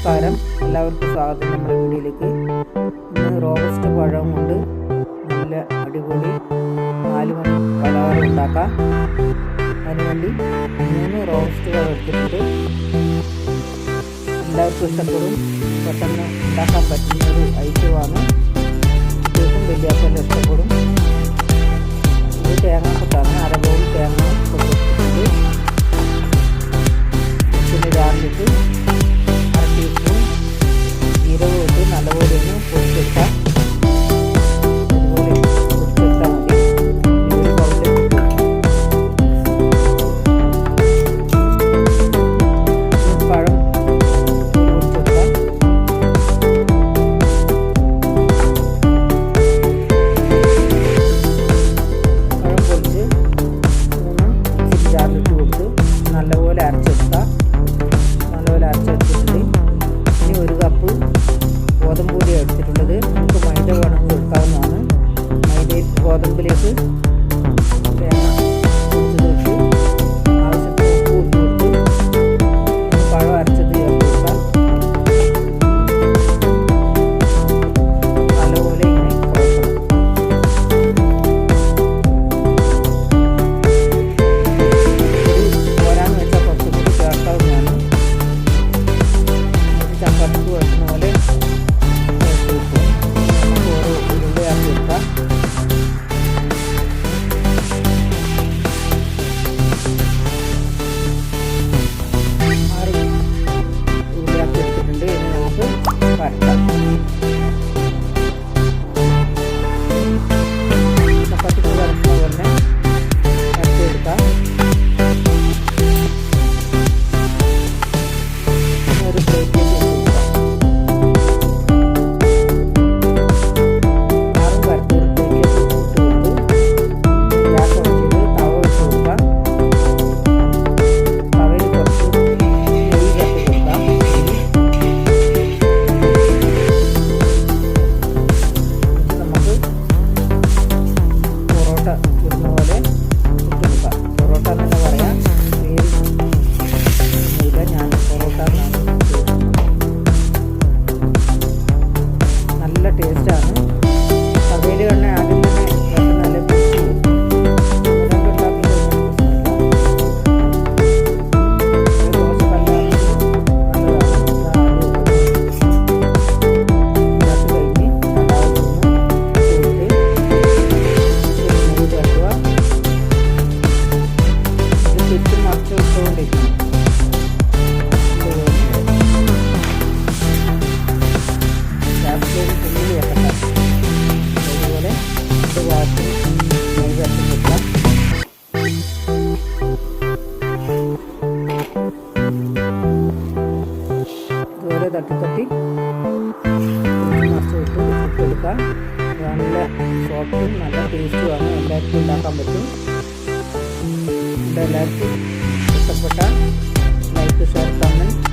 നമസ്കാരം. എല്ലാവർക്കും സ്വാഗതം. നമ്മുടെ വീട്ടിലേക്ക് ഇന്ന് റോബസ്റ്റ് പഴം കൊണ്ട് നല്ല അടിപൊളി നാല് മണി പലഹാരം ഉണ്ടാക്കാം. അതിനുവേണ്ടി മൂന്ന് റോബസ്റ്റ് പഴം എടുത്തിട്ടുണ്ട്. എല്ലാവർക്കും ഇഷ്ടപ്പെടും. പെട്ടെന്ന് ഉണ്ടാക്കാൻ പറ്റുന്ന ഒരു ഐറ്റമാണ് কদম বেরিয়েছে Bye. തട്ടി മറിച്ച് വിട്ട് എടുക്കാം. നല്ല സോഫ്റ്റും നല്ല ടേസ്റ്റുമാണ് എല്ലാവർക്കും ഉണ്ടാക്കാൻ പറ്റും. എന്റെ എല്ലാവർക്കും ഇഷ്ടപ്പെട്ട ലൈക്ക് ഷെയർ കമന്റ്